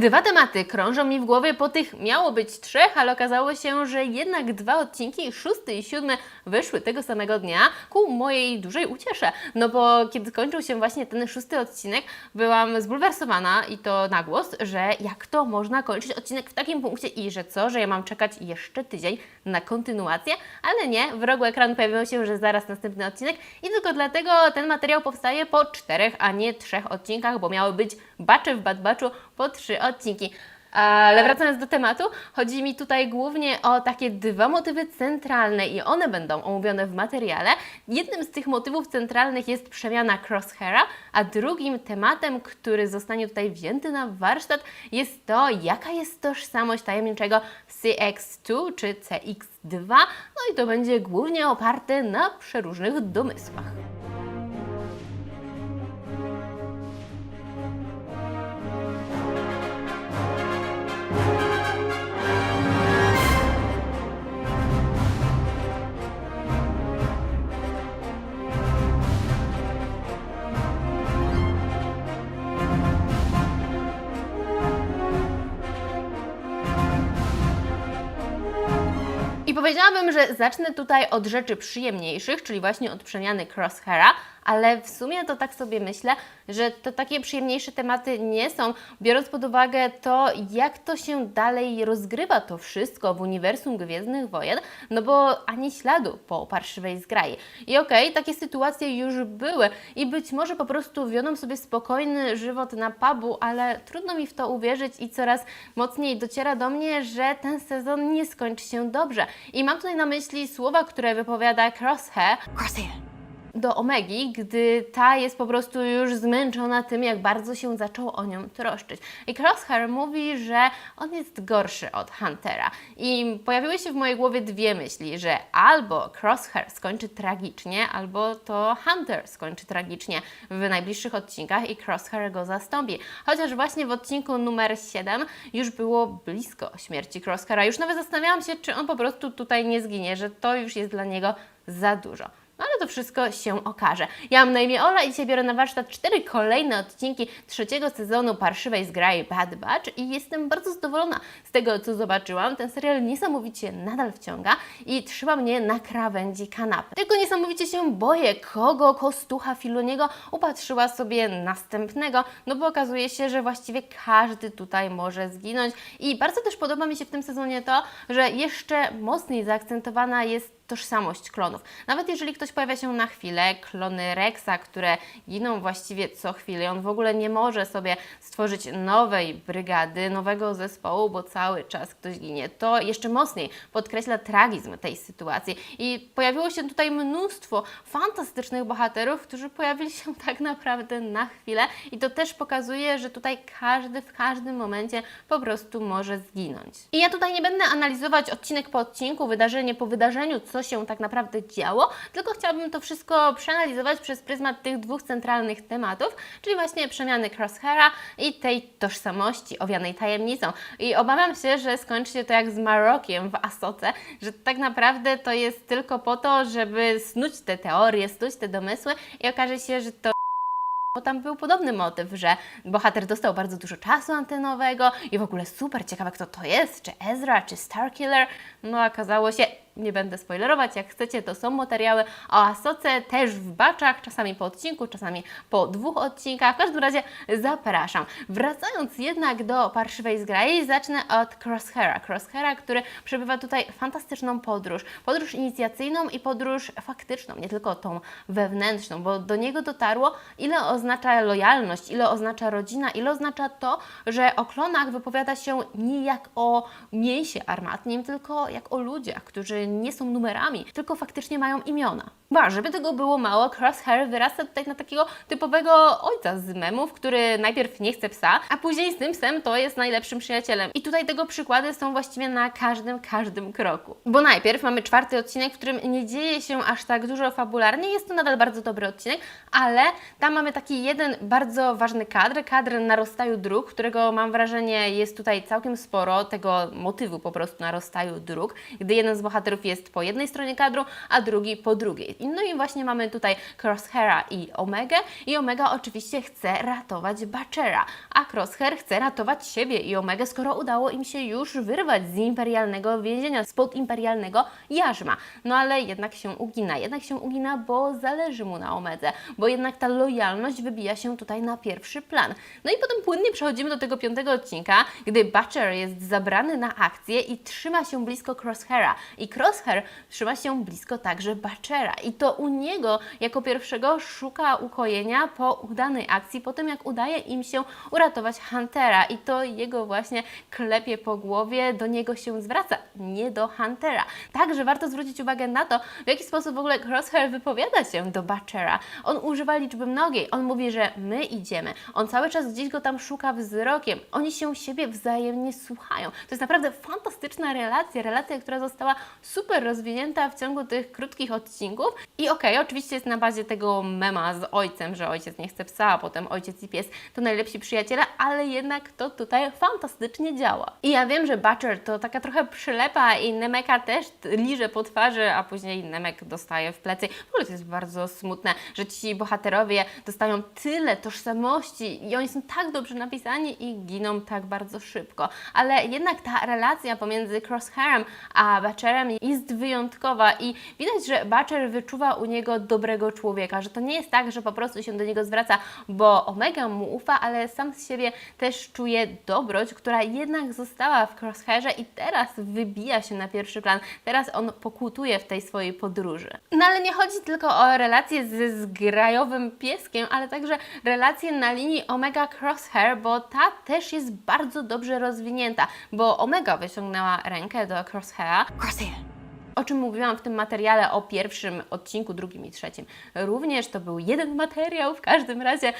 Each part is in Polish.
Dwa tematy krążą mi w głowie, po tych miało być trzech, ale okazało się, że jednak dwa odcinki, szósty i siódmy, wyszły tego samego dnia ku mojej dużej uciesze. No bo kiedy skończył się właśnie ten szósty odcinek, byłam zbulwersowana i to na głos, że jak to można kończyć odcinek w takim punkcie i że co, że ja mam czekać jeszcze tydzień na kontynuację, ale nie, w rogu ekranu pojawiło się, że zaraz następny odcinek i tylko dlatego ten materiał powstaje po czterech, a nie trzech odcinkach, bo miały być bacze w Bad Batchu po trzy odcinki. Ale wracając do tematu, chodzi mi tutaj głównie o takie dwa motywy centralne i one będą omówione w materiale. Jednym z tych motywów centralnych jest przemiana Crosshaira, a drugim tematem, który zostanie tutaj wzięty na warsztat jest to, jaka jest tożsamość tajemniczego CX2 czy CX2. No i to będzie głównie oparte na przeróżnych domysłach. Powiedziałabym, że zacznę tutaj od rzeczy przyjemniejszych, czyli właśnie od przemiany Crosshaira, ale w sumie to tak sobie myślę, że to takie przyjemniejsze tematy nie są, biorąc pod uwagę to, jak to się dalej rozgrywa to wszystko w uniwersum Gwiezdnych Wojen, no bo ani śladu po parszywej zgrai. I okej, takie sytuacje już były i być może po prostu wiodą sobie spokojny żywot na pubu, ale trudno mi w to uwierzyć i coraz mocniej dociera do mnie, że ten sezon nie skończy się dobrze. I mam tutaj na myśli słowa, które wypowiada Crosshair, Crosshair. Do Omegi, gdy ta jest po prostu już zmęczona tym, jak bardzo się zaczął o nią troszczyć. I Crosshair mówi, że on jest gorszy od Huntera. I pojawiły się w mojej głowie dwie myśli, że albo Crosshair skończy tragicznie, albo to Hunter skończy tragicznie w najbliższych odcinkach i Crosshair go zastąpi. Chociaż właśnie w odcinku numer 7 już było blisko śmierci Crosshaira. Już nawet zastanawiałam się, czy on po prostu tutaj nie zginie, że to już jest dla niego za dużo. No ale to wszystko się okaże. Ja mam na imię Ola i dzisiaj biorę na warsztat cztery kolejne odcinki trzeciego sezonu Parszywej Zgrai Bad Batch i jestem bardzo zadowolona z tego, co zobaczyłam. Ten serial niesamowicie nadal wciąga i trzyma mnie na krawędzi kanapy. Tylko niesamowicie się boję, kogo kostucha Filoniego upatrzyła sobie następnego, no bo okazuje się, że właściwie każdy tutaj może zginąć i bardzo też podoba mi się w tym sezonie to, że jeszcze mocniej zaakcentowana jest tożsamość klonów. Nawet jeżeli ktoś pojawia się na chwilę, klony Rexa, które giną właściwie co chwilę, on w ogóle nie może sobie stworzyć nowej brygady, nowego zespołu, bo cały czas ktoś ginie. To jeszcze mocniej podkreśla tragizm tej sytuacji. I pojawiło się tutaj mnóstwo fantastycznych bohaterów, którzy pojawili się tak naprawdę na chwilę i to też pokazuje, że tutaj każdy w każdym momencie po prostu może zginąć. I ja tutaj nie będę analizować odcinek po odcinku, wydarzenie po wydarzeniu, co się tak naprawdę działo, tylko chciałabym to wszystko przeanalizować przez pryzmat tych dwóch centralnych tematów, czyli właśnie przemiany Crosshaira i tej tożsamości owianej tajemnicą. I obawiam się, że skończy się to jak z Marokiem w Asoce, że tak naprawdę to jest tylko po to, żeby snuć te teorie, snuć te domysły i okaże się, że to bo tam był podobny motyw, że bohater dostał bardzo dużo czasu antenowego i w ogóle super ciekawe, kto to jest, czy Ezra, czy Starkiller. No okazało się, nie będę spoilerować, jak chcecie, to są materiały o Asoce, też w baczach, czasami po odcinku, czasami po dwóch odcinkach. W każdym razie zapraszam. Wracając jednak do Parszywej Zgrai, zacznę od Crosshaira. Crosshaira, który przebywa tutaj fantastyczną podróż. Podróż inicjacyjną i podróż faktyczną, nie tylko tą wewnętrzną, bo do niego dotarło, ile oznacza lojalność, ile oznacza rodzina, ile oznacza to, że o klonach wypowiada się nie jak o mięsie armatnim, tylko jak o ludziach, którzy nie są numerami, tylko faktycznie mają imiona. Ba, żeby tego było mało, Crosshair wyrasta tutaj na takiego typowego ojca z memów, który najpierw nie chce psa, a później z tym psem to jest najlepszym przyjacielem. I tutaj tego przykłady są właściwie na każdym, każdym kroku. Bo najpierw mamy czwarty odcinek, w którym nie dzieje się aż tak dużo fabularnie, jest to nadal bardzo dobry odcinek, ale tam mamy taki jeden bardzo ważny kadr, kadr na rozstaju dróg, którego mam wrażenie jest tutaj całkiem sporo, tego motywu po prostu na rozstaju dróg, gdy jeden z bohaterów bohaterów jest po jednej stronie kadru, a drugi po drugiej. No i właśnie mamy tutaj Crosshaira i Omega i Omega oczywiście chce ratować Butchera, a Crosshair chce ratować siebie i Omega, skoro udało im się już wyrwać z imperialnego więzienia, spod imperialnego jarzma. No ale jednak się ugina, jednak się ugina, bo zależy mu na Omedze, bo jednak ta lojalność wybija się tutaj na pierwszy plan. No i potem płynnie przechodzimy do tego piątego odcinka, gdy Butcher jest zabrany na akcję i trzyma się blisko Crosshaira. I trzyma się blisko także Butchera. I to u niego jako pierwszego szuka ukojenia po udanej akcji, po tym jak udaje im się uratować Huntera. I to jego właśnie klepie po głowie, do niego się zwraca, nie do Huntera. Także warto zwrócić uwagę na to, w jaki sposób w ogóle Crosshair wypowiada się do Butchera. On używa liczby mnogiej, on mówi, że my idziemy. On cały czas gdzieś go tam szuka wzrokiem. Oni się siebie wzajemnie słuchają. To jest naprawdę fantastyczna relacja, relacja, która została super rozwinięta w ciągu tych krótkich odcinków. I okej, oczywiście jest na bazie tego mema z ojcem, że ojciec nie chce psa, a potem ojciec i pies to najlepsi przyjaciele, ale jednak to tutaj fantastycznie działa. I ja wiem, że Butcher to taka trochę przylepa i Nemeka też liże po twarzy, a później Nemek dostaje w plecy. W ogóle to jest bardzo smutne, że ci bohaterowie dostają tyle tożsamości i oni są tak dobrze napisani i giną tak bardzo szybko. Ale jednak ta relacja pomiędzy Crosshairem a Butcherem jest wyjątkowa i widać, że Butcher wyczuwa u niego dobrego człowieka, że to nie jest tak, że po prostu się do niego zwraca, bo Omega mu ufa, ale sam z siebie też czuje dobroć, która jednak została w Crosshairze i teraz wybija się na pierwszy plan. Teraz on pokutuje w tej swojej podróży. No ale nie chodzi tylko o relacje ze zgrajowym pieskiem, ale także relacje na linii Omega Crosshair, bo ta też jest bardzo dobrze rozwinięta, bo Omega wyciągnęła rękę do Crosshaira, Crosshair. O czym mówiłam w tym materiale o pierwszym odcinku, drugim i trzecim. Również to był jeden materiał, w każdym razie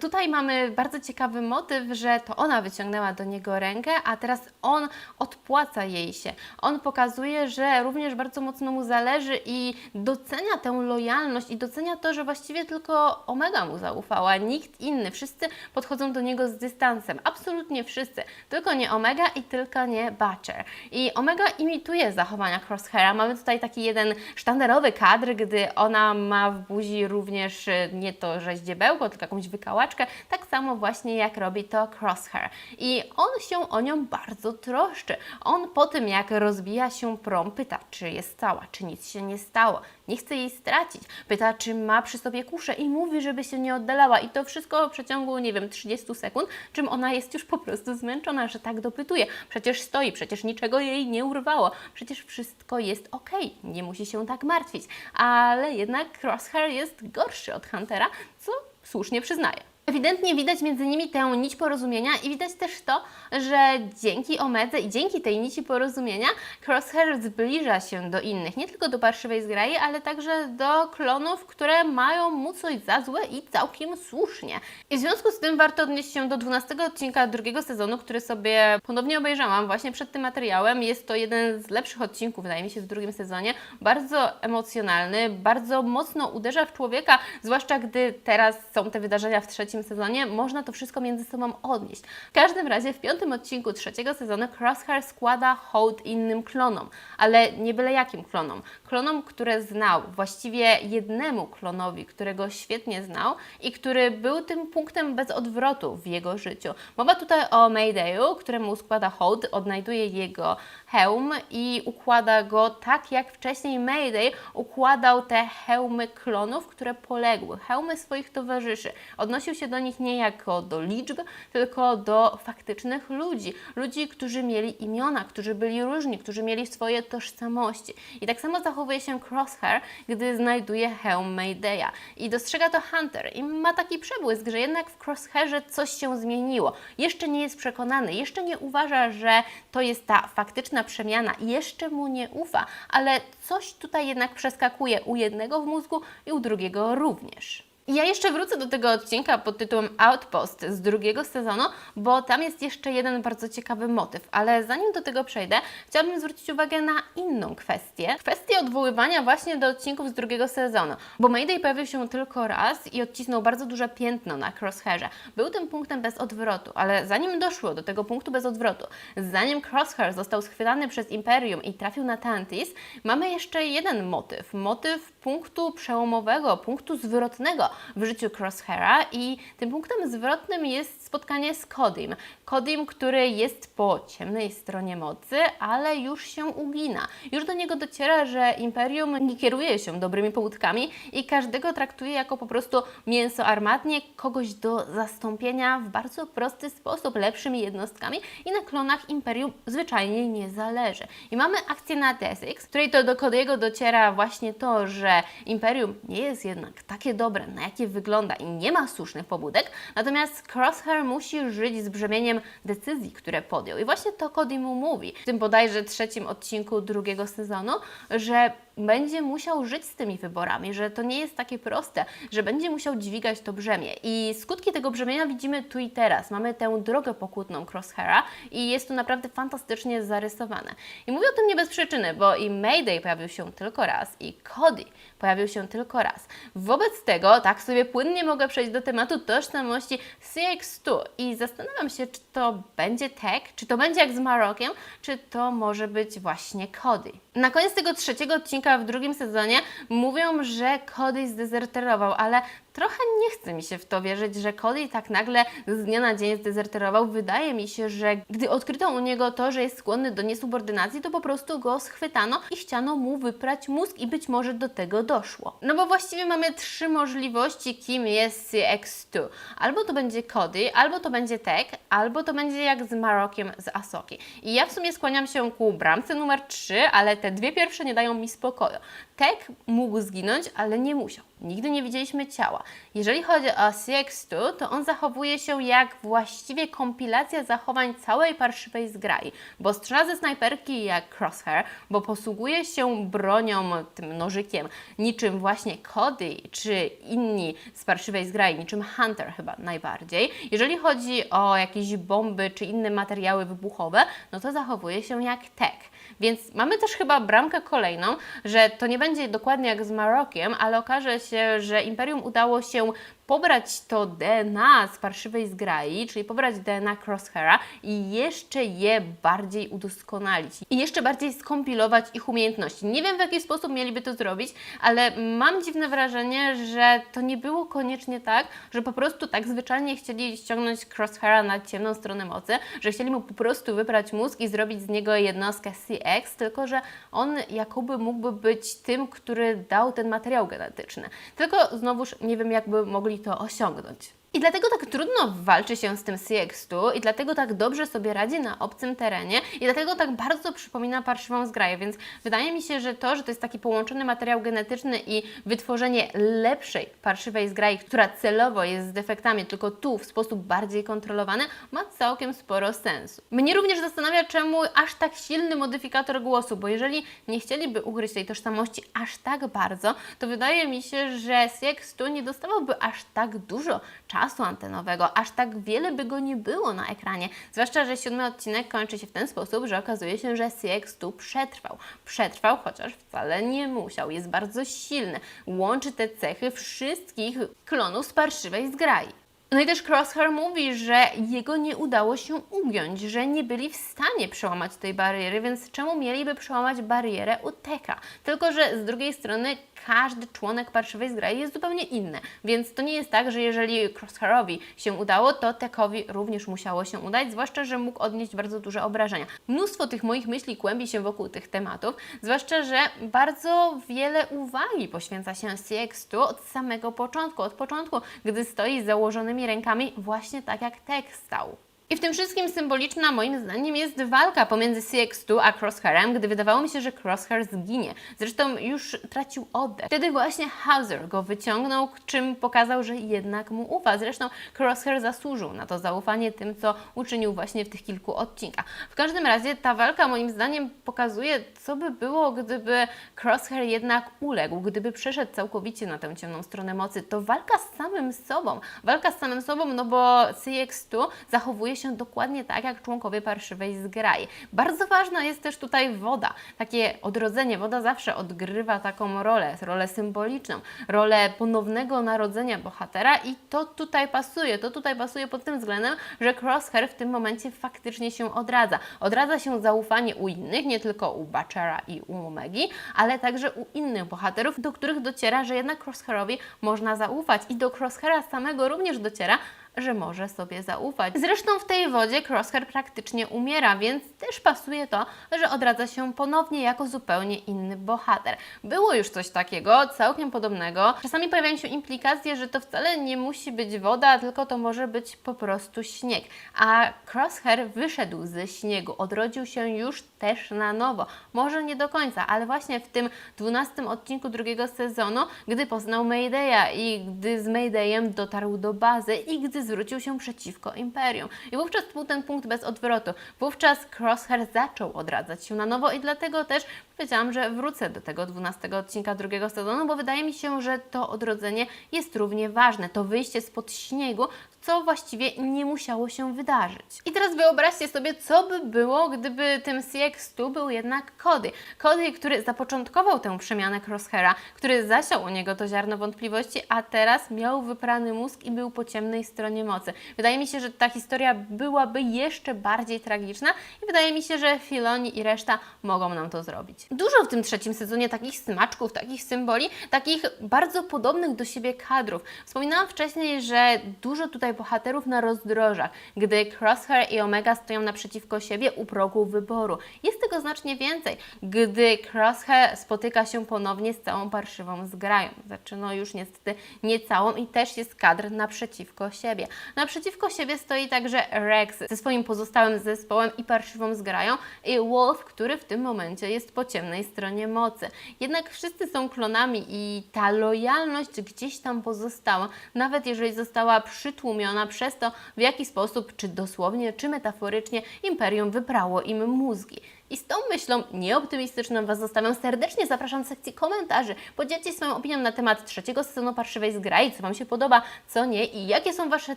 tutaj mamy bardzo ciekawy motyw, że to ona wyciągnęła do niego rękę, a teraz on odpłaca jej się. On pokazuje, że również bardzo mocno mu zależy i docenia tę lojalność i docenia to, że właściwie tylko Omega mu zaufała, nikt inny. Wszyscy podchodzą do niego z dystansem, absolutnie wszyscy. Tylko nie Omega i tylko nie Butcher. I Omega imituje zachowania Crosshaira. Mamy tutaj taki jeden sztandarowy kadr, gdy ona ma w buzi również y, nie to rzeździebełko, tylko jakąś wykałaczkę, tak samo właśnie jak robi to Crosshair. I on się o nią bardzo troszczy. On po tym, jak rozbija się prom, pyta, czy jest cała, czy nic się nie stało. Nie chce jej stracić. Pyta, czy ma przy sobie kuszę i mówi, żeby się nie oddalała. I to wszystko w przeciągu, nie wiem, 30 sekund, czym ona jest już po prostu zmęczona, że tak dopytuje. Przecież stoi, przecież niczego jej nie urwało. Przecież wszystko jest ok, nie musi się tak martwić. Ale jednak Crosshair jest gorszy od Huntera, co słusznie przyznaje. Ewidentnie widać między nimi tę nić porozumienia i widać też to, że dzięki Omedze i dzięki tej nici porozumienia Crosshair zbliża się do innych, nie tylko do parszywej zgrai, ale także do klonów, które mają mu coś za złe i całkiem słusznie. I w związku z tym warto odnieść się do 12 odcinka drugiego sezonu, który sobie ponownie obejrzałam właśnie przed tym materiałem. Jest to jeden z lepszych odcinków, wydaje mi się, w drugim sezonie. Bardzo emocjonalny, bardzo mocno uderza w człowieka, zwłaszcza gdy teraz są te wydarzenia w trzecim sezonie, można to wszystko między sobą odnieść. W każdym razie w piątym odcinku trzeciego sezonu Crosshair składa hołd innym klonom, ale nie byle jakim klonom. Klonom, które znał, właściwie jednemu klonowi, którego świetnie znał i który był tym punktem bez odwrotu w jego życiu. Mowa tutaj o Maydayu, któremu składa hołd, odnajduje jego hełm i układa go tak, jak wcześniej Mayday układał te hełmy klonów, które poległy, hełmy swoich towarzyszy. Odnosił się do nich nie jako do liczb, tylko do faktycznych ludzi. Ludzi, którzy mieli imiona, którzy byli różni, którzy mieli swoje tożsamości. I tak samo zachowuje się Crosshair, gdy znajduje hełm Maydaya. I dostrzega to Hunter i ma taki przebłysk, że jednak w Crosshairze coś się zmieniło. Jeszcze nie jest przekonany, jeszcze nie uważa, że to jest ta faktyczna przemiana, jeszcze mu nie ufa, ale coś tutaj jednak przeskakuje u jednego w mózgu i u drugiego również. Ja jeszcze wrócę do tego odcinka pod tytułem Outpost z drugiego sezonu, bo tam jest jeszcze jeden bardzo ciekawy motyw. Ale zanim do tego przejdę, chciałabym zwrócić uwagę na inną kwestię. Kwestię odwoływania właśnie do odcinków z drugiego sezonu. Bo Mayday pojawił się tylko raz i odcisnął bardzo duże piętno na Crosshairze. Był tym punktem bez odwrotu, ale zanim doszło do tego punktu bez odwrotu, zanim Crosshair został schwytany przez Imperium i trafił na Tantis, mamy jeszcze jeden motyw. Motyw punktu przełomowego, punktu zwrotnego w życiu Crosshaira i tym punktem zwrotnym jest spotkanie z Kodim. Kodim, który jest po ciemnej stronie mocy, ale już się ugina. Już do niego dociera, że Imperium nie kieruje się dobrymi pobudkami i każdego traktuje jako po prostu mięso armatnie, kogoś do zastąpienia w bardzo prosty sposób, lepszymi jednostkami i na klonach Imperium zwyczajnie nie zależy. I mamy akcję na Desix, której to do Kodiego dociera właśnie to, że Imperium nie jest jednak takie dobre, na jakie wygląda i nie ma słusznych pobudek, natomiast Crosshair musi żyć z brzemieniem decyzji, które podjął. I właśnie to Cody mu mówi w tym bodajże trzecim odcinku drugiego sezonu, że będzie musiał żyć z tymi wyborami, że to nie jest takie proste, że będzie musiał dźwigać to brzemię. I skutki tego brzemienia widzimy tu i teraz. Mamy tę drogę pokutną Crosshaira i jest to naprawdę fantastycznie zarysowane. I mówię o tym nie bez przyczyny, bo i Mayday pojawił się tylko raz i Cody pojawił się tylko raz. Wobec tego, tak sobie płynnie mogę przejść do tematu tożsamości CX2 i zastanawiam się, czy to będzie Tech, czy to będzie jak z Marokiem, czy to może być właśnie Cody. Na koniec tego trzeciego odcinka w drugim sezonie mówią, że Cody zdezerterował, ale trochę nie chce mi się w to wierzyć, że Cody tak nagle z dnia na dzień zdezerterował. Wydaje mi się, że gdy odkryto u niego to, że jest skłonny do niesubordynacji, to po prostu go schwytano i chciano mu wyprać mózg i być może do tego doszło. No bo właściwie mamy trzy możliwości, kim jest CX2. Albo to będzie Cody, albo to będzie Tech, albo to będzie jak z Marokiem z Asoki. I ja w sumie skłaniam się ku bramce numer 3, ale te dwie pierwsze nie dają mi spokoju. Tech mógł zginąć, ale nie musiał. Nigdy nie widzieliśmy ciała. Jeżeli chodzi o CX2, to on zachowuje się jak właściwie kompilacja zachowań całej parszywej zgrai, bo strzela ze snajperki jak Crosshair, bo posługuje się bronią, tym nożykiem, niczym właśnie Cody czy inni z parszywej zgrai, niczym Hunter chyba najbardziej. Jeżeli chodzi o jakieś bomby czy inne materiały wybuchowe, no to zachowuje się jak Tech. Więc mamy też chyba bramkę kolejną, że to nie będzie dokładnie jak z Marokiem, ale okaże się, że Imperium udało się pobrać to DNA z parszywej zgrai, czyli pobrać DNA Crosshaira i jeszcze je bardziej udoskonalić i jeszcze bardziej skompilować ich umiejętności. Nie wiem w jaki sposób mieliby to zrobić, ale mam dziwne wrażenie, że to nie było koniecznie tak, że po prostu tak zwyczajnie chcieli ściągnąć Crosshaira na ciemną stronę mocy, że chcieli mu po prostu wybrać mózg i zrobić z niego jednostkę CX, tylko że on jakoby mógłby być tym, który dał ten materiał genetyczny. Tylko znowuż nie wiem jakby mogli to osiągnąć. I dlatego tak trudno walczy się z tym CX2 i dlatego tak dobrze sobie radzi na obcym terenie i dlatego tak bardzo przypomina parszywą zgraję, więc wydaje mi się, że to, że to jest taki połączony materiał genetyczny i wytworzenie lepszej parszywej zgrai, która celowo jest z defektami, tylko tu w sposób bardziej kontrolowany, ma całkiem sporo sensu. Mnie również zastanawia, czemu aż tak silny modyfikator głosu, bo jeżeli nie chcieliby ugryźć tej tożsamości aż tak bardzo, to wydaje mi się, że CX2 nie dostawałby aż tak dużo czasu antenowego, aż tak wiele by go nie było na ekranie. Zwłaszcza, że siódmy odcinek kończy się w ten sposób, że okazuje się, że CX2 przetrwał. Przetrwał, chociaż wcale nie musiał. Jest bardzo silny. Łączy te cechy wszystkich klonów z parszywej zgrai. No i też Crosshair mówi, że jego nie udało się ugiąć, że nie byli w stanie przełamać tej bariery, więc czemu mieliby przełamać barierę u Teka? Tylko, że z drugiej strony każdy członek parszywej zgrai jest zupełnie inny, więc to nie jest tak, że jeżeli Crosshairowi się udało, to Tekowi również musiało się udać, zwłaszcza, że mógł odnieść bardzo duże obrażenia. Mnóstwo tych moich myśli kłębi się wokół tych tematów, zwłaszcza, że bardzo wiele uwagi poświęca się CX2 od samego początku, od początku, gdy stoi z założonymi rękami właśnie tak jak Tek stał. I w tym wszystkim symboliczna moim zdaniem jest walka pomiędzy CX2 a Crosshairem, gdy wydawało mi się, że Crosshair zginie. Zresztą już tracił oddech. Wtedy właśnie Hauser go wyciągnął, czym pokazał, że jednak mu ufa. Zresztą Crosshair zasłużył na to zaufanie tym, co uczynił właśnie w tych kilku odcinkach. W każdym razie ta walka moim zdaniem pokazuje, co by było, gdyby Crosshair jednak uległ, gdyby przeszedł całkowicie na tę ciemną stronę mocy. To walka z samym sobą. Walka z samym sobą, no bo CX2 zachowuje się dokładnie tak, jak członkowie parszywej zgrai. Bardzo ważna jest też tutaj woda. Takie odrodzenie. Woda zawsze odgrywa taką rolę, rolę symboliczną, rolę ponownego narodzenia bohatera i to tutaj pasuje. To tutaj pasuje pod tym względem, że Crosshair w tym momencie faktycznie się odradza. Odradza się zaufanie u innych, nie tylko u Butchera i u Megi, ale także u innych bohaterów, do których dociera, że jednak Crosshairowi można zaufać i do Crosshaira samego również dociera, że może sobie zaufać. Zresztą w tej wodzie Crosshair praktycznie umiera, więc też pasuje to, że odradza się ponownie jako zupełnie inny bohater. Było już coś takiego, całkiem podobnego. Czasami pojawiają się implikacje, że to wcale nie musi być woda, tylko to może być po prostu śnieg. A Crosshair wyszedł ze śniegu, odrodził się już też na nowo. Może nie do końca, ale właśnie w tym 12 odcinku drugiego sezonu, gdy poznał Maydaya i gdy z Maydayem dotarł do bazy i gdy zwrócił się przeciwko Imperium. I wówczas był ten punkt bez odwrotu. Wówczas Crosshair zaczął odradzać się na nowo i dlatego też powiedziałam, że wrócę do tego 12 odcinka drugiego sezonu, bo wydaje mi się, że to odrodzenie jest równie ważne. To wyjście spod śniegu, co właściwie nie musiało się wydarzyć. I teraz wyobraźcie sobie, co by było, gdyby tym CX2 był jednak Cody. Cody, który zapoczątkował tę przemianę Crosshaira, który zasiał u niego to ziarno wątpliwości, a teraz miał wyprany mózg i był po ciemnej stronie mocy. Wydaje mi się, że ta historia byłaby jeszcze bardziej tragiczna i wydaje mi się, że Filoni i reszta mogą nam to zrobić. Dużo w tym trzecim sezonie takich smaczków, takich symboli, takich bardzo podobnych do siebie kadrów. Wspominałam wcześniej, że dużo tutaj bohaterów na rozdrożach, gdy Crosshair i Omega stoją naprzeciwko siebie u progu wyboru. Jest tego znacznie więcej, gdy Crosshair spotyka się ponownie z całą parszywą zgrają. Znaczy, no już niestety nie całą i też jest kadr naprzeciwko siebie. Naprzeciwko siebie stoi także Rex ze swoim pozostałym zespołem i parszywą zgrają i Wolf, który w tym momencie jest po ciemnej stronie mocy. Jednak wszyscy są klonami i ta lojalność gdzieś tam pozostała, nawet jeżeli została przytłumiona przez to, w jaki sposób, czy dosłownie, czy metaforycznie, Imperium wyprało im mózgi. I z tą myślą nieoptymistyczną Was zostawiam. Serdecznie zapraszam do sekcji komentarzy. Podzielcie się swoją opinią na temat trzeciego sezonu Parszywej Zgrai, co Wam się podoba, co nie i jakie są Wasze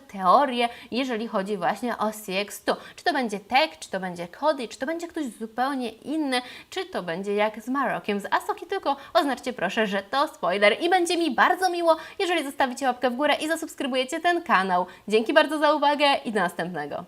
teorie, jeżeli chodzi właśnie o CX2. Czy to będzie Tech, czy to będzie Cody, czy to będzie ktoś zupełnie inny, czy to będzie jak z Marokiem z Asoki, tylko oznaczcie proszę, że to spoiler i będzie mi bardzo miło, jeżeli zostawicie łapkę w górę i zasubskrybujecie ten kanał. Dzięki bardzo za uwagę i do następnego.